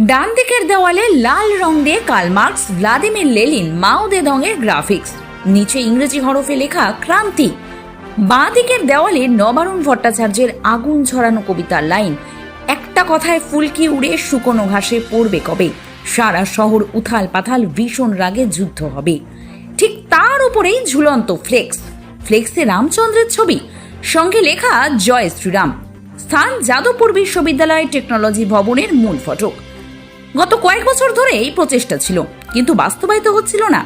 ডান দিকের দেওয়ালে লাল রং দিয়ে কালমার্কস ভ্লাদিমির লেলিন, মাও দেদংয়ের গ্রাফিক্স। নিচে ইংরেজি হরফে লেখা ক্রান্তি। বাঁ দিকের দেওয়ালে নবারুণ ভট্টাচার্যের আগুন ঝরানো কবিতার লাইন। একটা কথায় ফুলকি উড়ে শুকনো ঘাসে পড়বে কবে? সারা শহর উথাল পাথাল, ভীষণ রাগে যুদ্ধ হবে। ঠিক তার উপরেই ঝুলন্ত ফ্লেক্স। ফ্লেক্সে রামচন্দ্রের ছবি। সঙ্গে লেখা, জয় শ্রীরাম। স্থান যাদবপুর বিশ্ববিদ্যালয় টেকনোলজি ভবনের মূল ফটক। গত কয়েক বছর ধরে এই প্রচেষ্টা ছিল, কিন্তু বাস্তবায়িত হচ্ছিল না।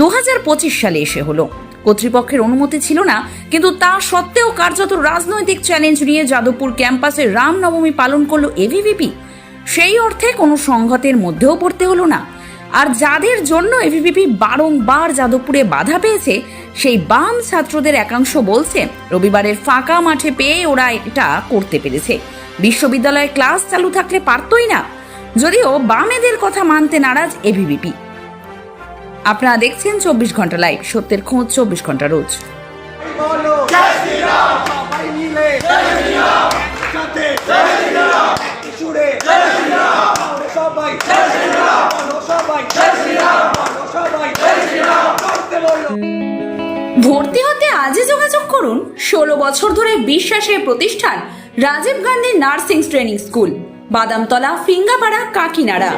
দু হাজার পঁচিশ সালে এসে হলো। কর্তৃপক্ষের অনুমতি ছিল না, কিন্তু তা সত্ত্বেও কার্যত রাজনৈতিক চ্যালেঞ্জ নিয়ে যাদবপুর ক্যাম্পাসে রামনবমী পালন করল এভিভিপি সেই অর্থে কোনো সংঘাতের মধ্যেও পড়তে হলো না। আর যাদের জন্য এভিভিপি বারংবার যাদবপুরে বাধা পেয়েছে, সেই বাম ছাত্রদের একাংশ বলছে, রবিবারের ফাঁকা মাঠে পেয়ে ওরা এটা করতে পেরেছে। বিশ্ববিদ্যালয়ে ক্লাস চালু থাকলে পারতই না। যদিও বামেদের কথা মানতে নারাজ এভিভিপি আপনারা দেখছেন চব্বিশ ঘণ্টা লাইভ, সত্যের খোঁজ চব্বিশ ঘণ্টা রোজ। ভর্তি হতে আজই যোগাযোগ করুন, ষোলো বছর ধরে বিশ্বাসের প্রতিষ্ঠান Rajiv Gandhi nursing training school. Badamtala Phingapara Kakinara.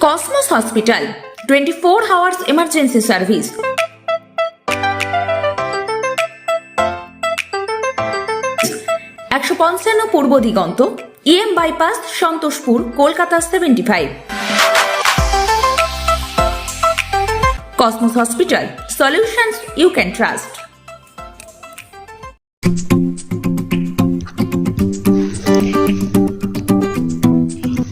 Cosmos hospital twenty four hours emergency service একশো পঞ্চান্ন Purba Diganta EM bypass Santoshpur, Kolkata seventy five Cosmos hospital solutions you can trust